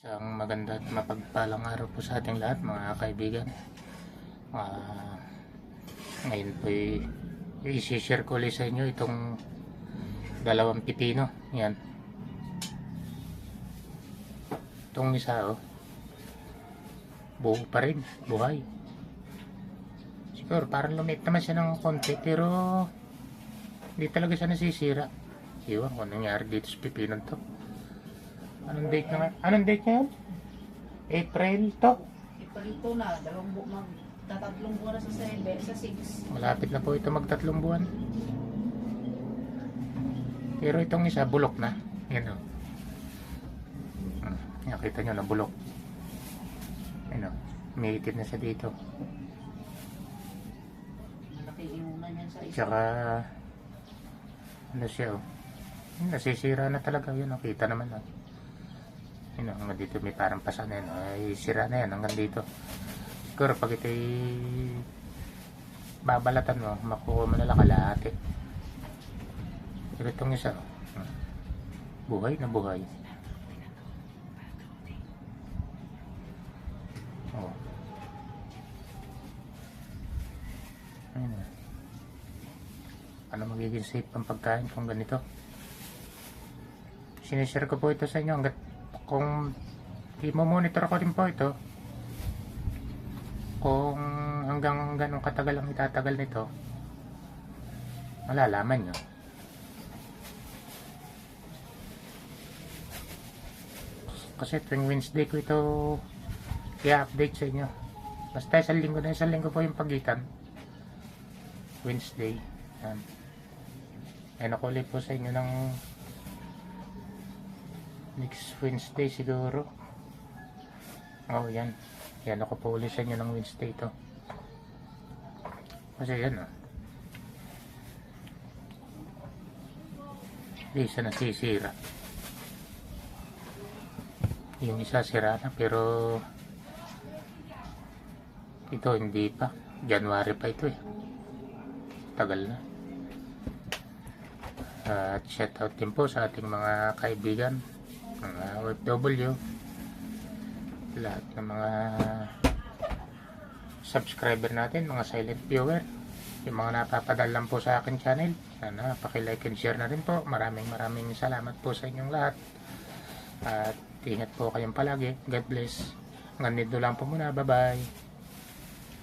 Isang maganda at mapagpalang araw po sa ating lahat mga kaibigan. Ah, ngayon po i-share ko ulit sa inyo itong dalawang pipino. Yan. Itong isa oh. Buo pa rin. Buhay. Siguro parang lumit naman siya ng konti pero hindi talaga siya nasisira. Iwan ko nangyari dito sa pipino to. Anong date na nga? Anong date ngayon? April to. Ipalito na, dalawang bu mag tatatlong buwan na sa 7, sa 6. Malapit na po ito magtatlong buwan. Pero itong isa, bulok na. Yan o. Hmm, Nakita nyo na bulok. Yan o. Umiitit na siya dito. Malaki inunan yan sa isa. Tsaka, ano siya o. Nasisira na talaga yun. o. Kita naman o. Yun hanggang dito may parang pasa na yun. Ay, sira na yan hanggang dito. Siguro pag ito'y babalatan mo, makuha mo na lang kalahati. Pero itong isa, buhay na buhay. Oh. Ayun na. Ano magiging safe ang pagkain kung ganito? Sinishare ko po ito sa inyo hanggat kung i-monitor ko din po ito kung hanggang ganong katagal ang itatagal nito malalaman nyo. Kasi tuwing Wednesday ko ito i-update sa inyo. Basta isang linggo na isang linggo po yung pagitan. Wednesday. Yan. Yan ako ulit po sa inyo ng next Wednesday siguro oh yan yan ako sa inyo ng Wednesday to kasi yan oh isa nasisira. Yung isa sira na pero ito hindi pa. January pa ito eh. Tagal na. At shout out din po sa ating mga kaibigan, mga OFW, lahat ng mga subscriber natin, mga silent viewer, yung mga napapadal lang po sa akin channel. Sana paki-like and share na rin po. Maraming maraming salamat po sa inyong lahat. At ingat po kayong palagi. God bless. Hanggang dito lang po muna. Bye-bye.